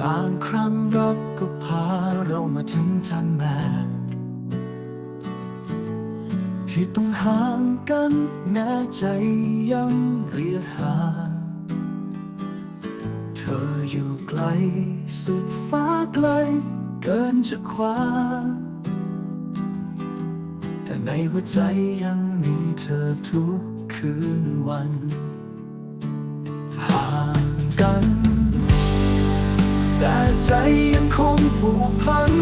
บางครั้งรักก็พาเรามาถึงทางแม้ที่ต้องห่างกันแม้ใจยังเรียกหา เธออยู่ไกลสุดฟ้าไกล เกินจะคว้า แต่ในหัวใจยังมีเธอทุกคืนวัน แต่ใจยังคงผูกพัน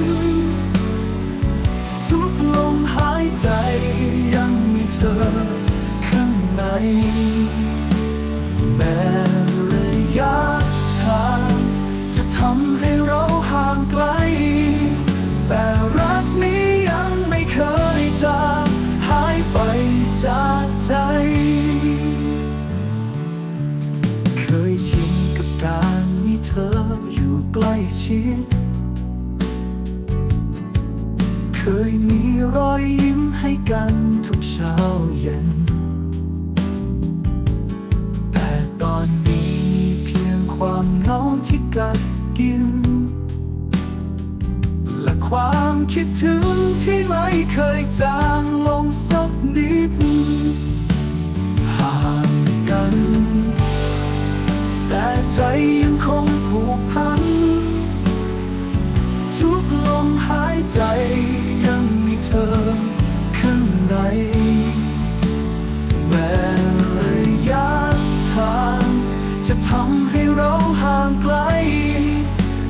ทุกลมหายใจยังมีเธอข้างใน แม้ระยะทางจะทำให้เราห่างไกล แต่รักนี้ยังไม่เคยจางหายไปจากใจ เคยชินกับการ ล้ชิด เคยมีรอยยิ้มให้กันทุกเช้าเย็น แต่ตอนนี้มีเพียงความเหงาที่กัดกิน และความคิดถึงที่ไม่เคยจาง แม้ระยะทางจะทำให้เราห่างไกล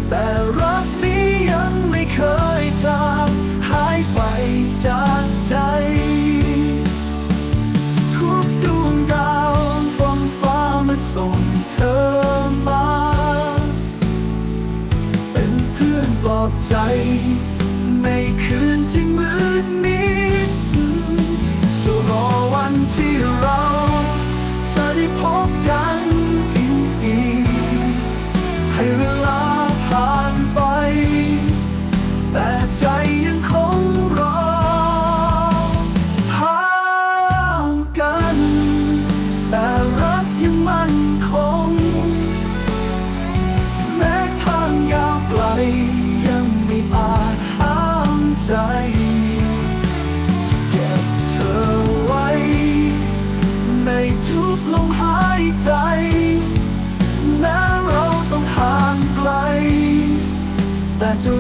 แต่รักนี้ยังไม่เคยจางหายไปจากใจทุกดวงดาวบนฟ้ามาส่งเธอมา เป็นเพื่อนปลอบใจ ในคืนที่มืดมิด ใจจะเก็บเธอไว้ ในทุกลมหายใจแม้เราต้องห่างไกล แต่จะ